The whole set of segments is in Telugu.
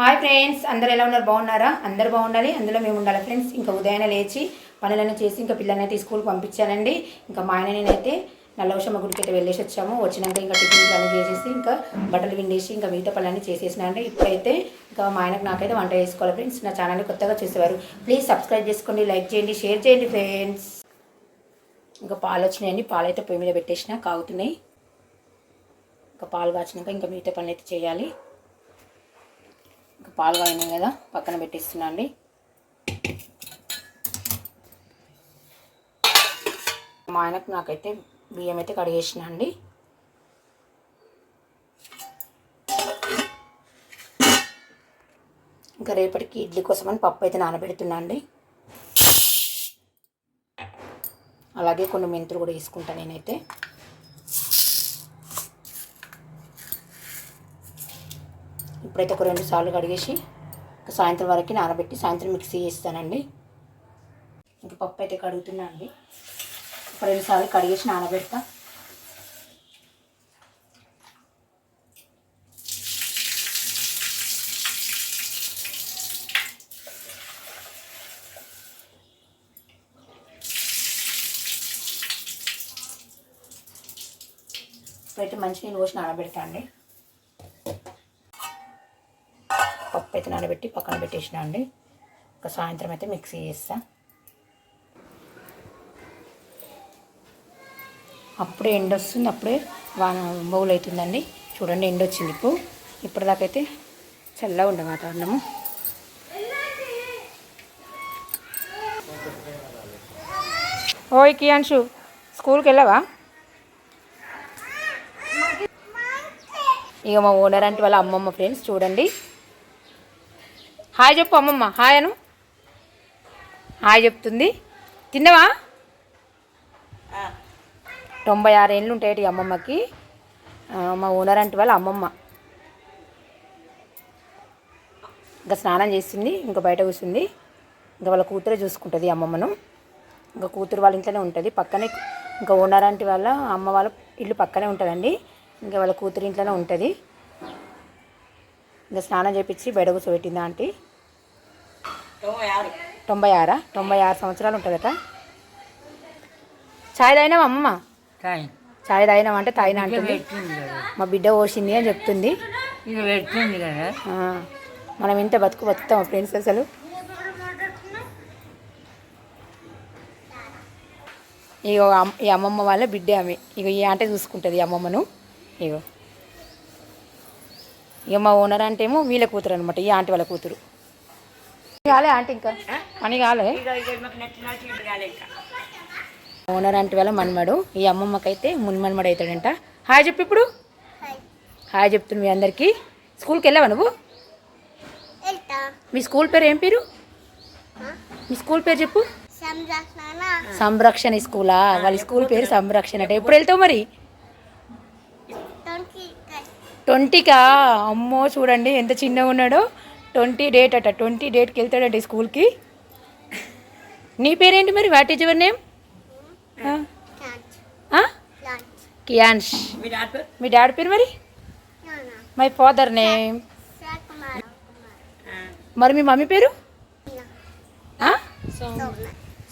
హాయ్ ఫ్రెండ్స్ అందరు ఎలా ఉన్నారు? బాగున్నారా? అందరు బాగుండాలి. అందులో మేము ఉండాలి ఫ్రెండ్స్ ఇంకా ఉదయాన్నే లేచి పనులన్నీ చేసి ఇంకా పిల్లలని అయితే స్కూల్కి పంపించానండి. ఇంకా మా ఆయన నేనైతే నల్లవశమ్మ గుడికి అయితే వెళ్ళేసి వచ్చాము. వచ్చినాక ఇంకా టిఫిన్ అన్నీ చేసేసి ఇంకా బట్టలు విండేసి ఇంకా మిగతా పనులన్నీ చేసేసినాండి ఇప్పుడైతే ఇంకా మా ఆయనకు నాకైతే వంట చేసుకోవాలి ఫ్రెండ్స్ నా ఛానల్ని కొత్తగా చూసేవారు. ప్లీజ్ సబ్స్క్రైబ్ చేసుకోండి లైక్ చేయండి షేర్ చేయండి ఫ్రెండ్స్ ఇంకా పాలు వచ్చినాయండి. పాలు అయితే పొయ్యి మీద పెట్టేసిన కాగుతున్నాయి. ఇంకా పాలు కాచినాక ఇంకా మిగతా పనులు అయితే చేయాలి. పాలు కాగినాయి కదా పక్కన పెట్టిస్తున్నా అండి మా ఆయనకు నాకైతే బియ్యం అయితే కడిగేసిన అండి ఇంకా రేపటికి ఇడ్లీ కోసమని పప్పు అయితే నానబెడుతున్నా అండి అలాగే కొన్ని మెంతులు కూడా వేసుకుంటాను నేనైతే. ఇప్పుడైతే ఒక రెండు సార్లు కడిగేసి ఇంకా సాయంత్రం వరకు నానబెట్టి సాయంత్రం మిక్సీ చేస్తానండి. ఇంక పప్పు అయితే కడుగుతున్నా అండి. ఒక రెండు సార్లు కడిగేసి నానబెడతా. ఇప్పుడైతే మంచి నీళ్ళు పోసి నానబెడతా అండి. పప్పు అయితే నానబెట్టి పక్కన పెట్టేసిన అండి. ఒక సాయంత్రం అయితే మిక్సీ చేస్తా. అప్పుడే ఎండ వస్తుంది అప్పుడే వాన బౌల్ అవుతుందండి. చూడండి ఎండ వచ్చింది ఇప్పుడు. ఇప్పటిదాకైతే చల్లగా ఉండే వాతావరణము. ఓయ్ కియాన్షు స్కూల్కి వెళ్ళావా? ఇక మా ఓనర్ అంటే వాళ్ళ అమ్మమ్మ ఫ్రెండ్స్ చూడండి. హాయ్ చెప్పు అమ్మమ్మ. హాయ్ అను. హాయ్ చెప్తుంది. తిన్నవా? తొంభై ఆరు ఏళ్ళు ఉంటాయి అమ్మమ్మకి. మా ఓనర్ అంటే వాళ్ళ అమ్మమ్మ. ఇంకా స్నానం చేస్తుంది ఇంకా బయట కూర్చుంది. ఇంకా వాళ్ళ కూతురే చూసుకుంటుంది అమ్మమ్మను. ఇంకా కూతురు వాళ్ళ ఇంట్లోనే ఉంటుంది. పక్కనే ఇంకా ఓనర్ అంటే వాళ్ళ అమ్మ వాళ్ళ ఇల్లు పక్కనే ఉంటుందండి. ఇంకా వాళ్ళ కూతురు ఇంట్లోనే ఉంటుంది. ఇంకా స్నానం చేపించి బయట కూర్చోబెట్టింది ఆంటీ. తొంభై ఆరా. తొంభై ఆరు? సంవత్సరాలు ఉంటుందట. ఛాయ్ తాగినావా అమ్మమ్మ? ఛాయ్ తాగినావా అంటే తాగినా అంటుంది. మా బిడ్డ పోసింది అని చెప్తుంది. మనం ఇంత బతుకు బతుకుతాం ఫ్రెండ్స్ అసలు. ఇగో ఈ అమ్మమ్మ వాళ్ళ బిడ్డ ఆమె. ఇగో ఈ ఆంటే చూసుకుంటుంది అమ్మమ్మను. ఇగో. ఇక మా ఓనర్ అంటే ఏమో వీళ్ళ కూతురు అనమాట ఈ ఆంటీ వాళ్ళ కూతురు. కాలే ఆంటీ ఇంకా. పని కాలే. ఓనర్ అంటే వాళ్ళ మన్మడు ఈ అమ్మమ్మకైతే మున్మన్మడు అవుతాడంట. హాయ్ చెప్పు ఇప్పుడు. హాయ్ చెప్తున్నా మీ అందరికీ. స్కూల్కి వెళ్ళావా నువ్వు? వెళ్తా. మీ స్కూల్ పేరు ఏం పేరు? మీ స్కూల్ పేరు చెప్పు. సంరక్షణ. సంరక్షణ స్కూలా? వాళ్ళ స్కూల్ పేరు సంరక్షణ అట. ఎప్పుడు వెళ్తావు మరి? ట్వంటీకా? అమ్మో చూడండి ఎంత చిన్నగా ఉన్నాడో. ట్వంటీ డేట్ అట ట్వంటీ డేట్కి వెళ్తాడట ఈ స్కూల్కి. నీ పేరేంటి మరి? What is your name? Kiansh. Me daddy పేరు? మరి? My father name. Sir Kumar మరి మీ మమ్మీ పేరు?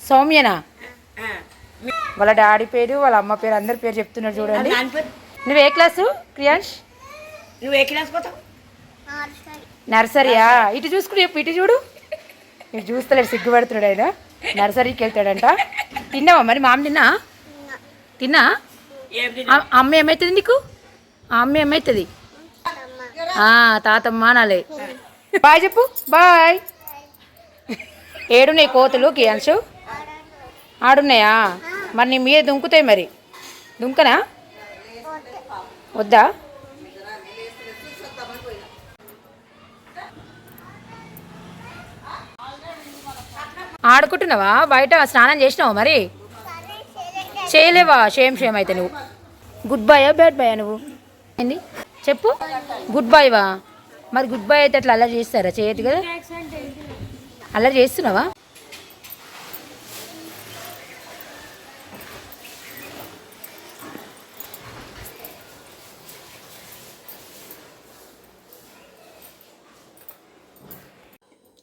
సౌమ్యనా? వాళ్ళ డాడీ పేరు వాళ్ళ అమ్మ పేరు అందరి పేరు చెప్తున్నాడు చూడండి. నువ్వు ఏ క్లాసు క్రియాన్ష్ నువ్వు ఏ క్లాస్ పోతావు? నర్సరీయా? ఇటు చూసుకుని చెప్పు ఇటు చూడు. ఇటు చూస్తలేడు సిగ్గుపడుతున్నాడు ఆయన. నర్సరీకి వెళ్తాడంట. తిన్నావా మరి? మామ తిన్నా? తిన్నా అమ్మ ఏమవుతుంది నీకు? అమ్మ ఏమవుతుంది తాతమ్మ అనాలి. బాయ్ చెప్పు. బాయ్. ఏడున్నాయి కోతులు కియాన్షు ఆడున్నాయా? మరి నీ మీద దుంకుతాయి మరి. దుంకనా? వద్దా? ఆడుకుంటున్నావా? బయట స్నానం చేసినావా మరి? చేయలేవా? షేమ్ షేమ్ అయితే నువ్వు. గుడ్ బాయా బ్యాడ్ బాయా నువ్వు? ఏంది? చెప్పు. గుడ్ బాయ్ వా మరి గుడ్ బాయ్ అయితే అట్లా అల్లరి చేస్తారా? చేయదు కదా. అల్లరి చేస్తున్నావా?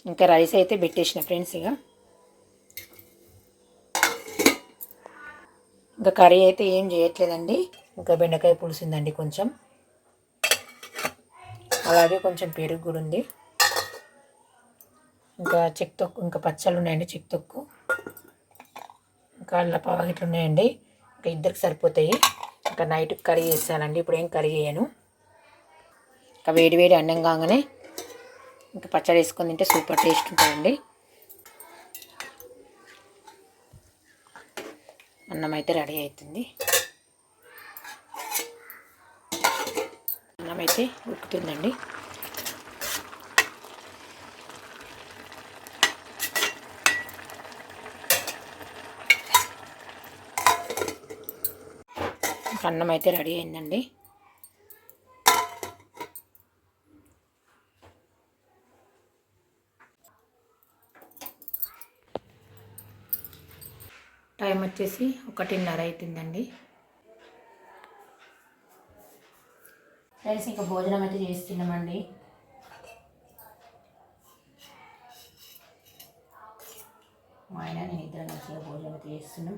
ఇంకా రైస్ అయితే పెట్టేసిన ఫ్రెండ్స్ ఇక ఇంకా కర్రీ అయితే ఏం చేయట్లేదండి. ఇంకా బెండకాయ పులుసుందండి కొంచెం. అలాగే కొంచెం పెరుగు కూడా ఉంది. ఇంకా చెక్ తొక్కు ఇంకా పచ్చళ్ళు ఉన్నాయండి చెక్ తొక్కు. ఇంకా అల్ల పాకెట్లు ఉన్నాయండి. ఇంకా ఇద్దరికి సరిపోతాయి. ఇంకా నైట్ కర్రీ చేస్తానండి. ఇప్పుడు ఏం కర్రీ చేయను. ఇంకా వేడి వేడి అన్నం కాగానే ఇంకా పచ్చడి వేసుకొని తింటే సూపర్ టేస్ట్ ఉంటుందండి. అన్నం అయితే రెడీ అవుతుంది అన్నం అయితే ఉక్కుతుందండి అన్నం అయితే రెడీ అయిందండి. టైం వచ్చేసి ఒకటిన్నర అవుతుందండి ఫ్రెండ్స్ ఇంకా భోజనం అయితే చేస్తున్నామండి. మా ఆయన నేను ఇద్దరం మంచిగా భోజనం అయితే చేస్తున్నాం.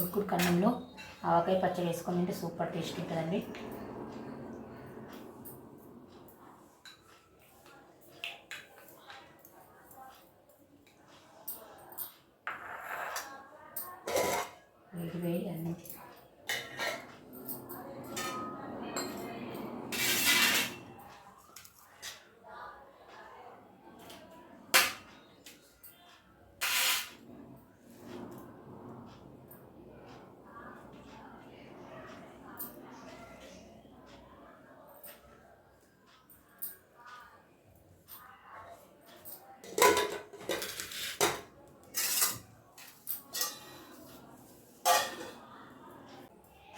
ఉడుకుడు కన్నంలో ఆవకాయ పచ్చడి వేసుకొని తింటే సూపర్ టేస్ట్ ఉంటుందండి వేడి వేడి అన్నం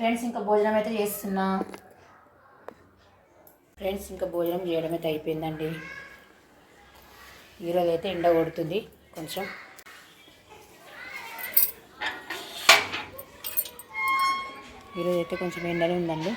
ఫ్రెండ్స్ ఇంకా భోజనం అయితే చేస్తున్నా. ఫ్రెండ్స్ ఇంకా భోజనం చేయడం అయితే అయిపోయిందండి. ఈరోజు అయితే ఎండ కొడుతుంది. కొంచెం ఈరోజు అయితే కొంచెం ఎండనే ఉందండి.